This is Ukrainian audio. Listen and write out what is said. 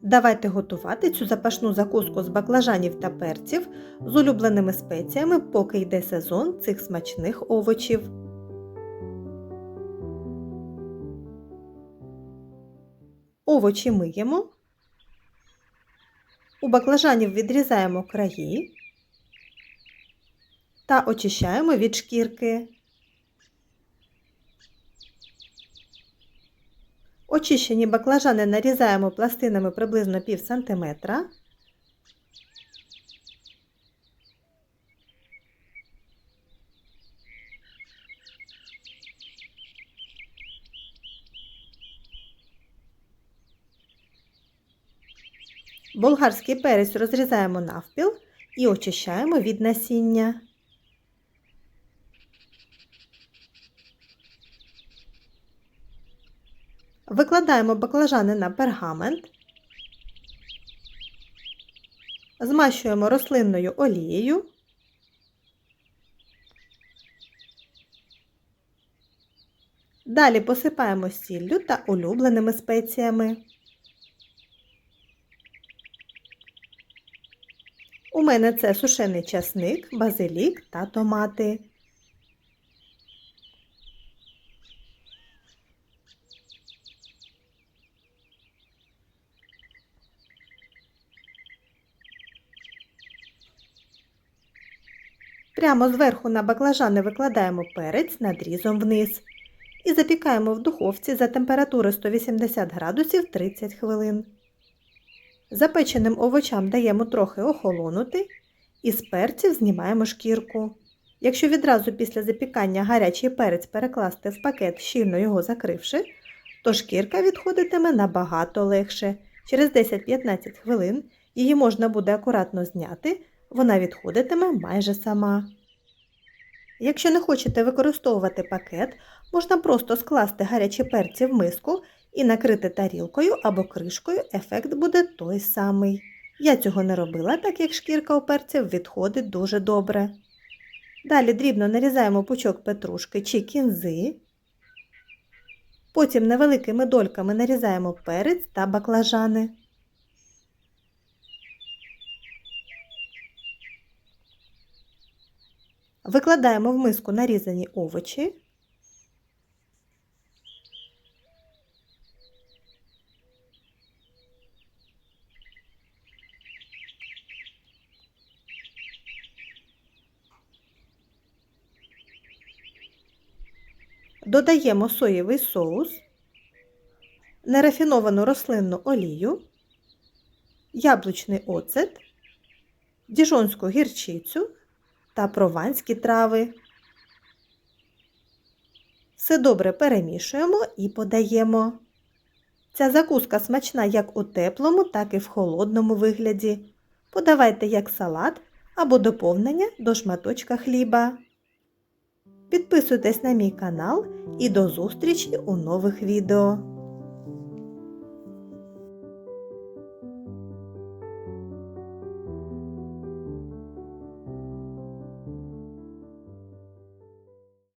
Давайте готувати цю запашну закуску з баклажанів та перців з улюбленими спеціями, поки йде сезон цих смачних овочів. Овочі миємо. У баклажанів відрізаємо краї та очищаємо від шкірки. Очищені баклажани нарізаємо пластинами приблизно пів сантиметра. Болгарський перець розрізаємо навпіл і очищаємо від насіння. Викладаємо баклажани на пергамент, змащуємо рослинною олією. Далі посипаємо сіллю та улюбленими спеціями. У мене це сушений часник, базилік та томати. Прямо зверху на баклажани викладаємо перець надрізом вниз і запікаємо в духовці за температури 180 градусів 30 хвилин. Запеченим овочам даємо трохи охолонути і з перців знімаємо шкірку. Якщо відразу після запікання гарячий перець перекласти в пакет, щільно його закривши, то шкірка відходитиме набагато легше. Через 10-15 хвилин її можна буде акуратно зняти, вона відходитиме майже сама. Якщо не хочете використовувати пакет, можна просто скласти гарячі перці в миску і накрити тарілкою або кришкою, ефект буде той самий. Я цього не робила, так як шкірка у перців відходить дуже добре. Далі дрібно нарізаємо пучок петрушки чи кінзи. Потім невеликими дольками нарізаємо перець та баклажани. Викладаємо в миску нарізані овочі. Додаємо соєвий соус, нерафіновану рослинну олію, яблучний оцет, діжонську гірчицю та прованські трави. Все добре перемішуємо і подаємо. Ця закуска смачна як у теплому, так і в холодному вигляді. Подавайте як салат або доповнення до шматочка хліба. Підписуйтесь на мій канал і до зустрічі у нових відео.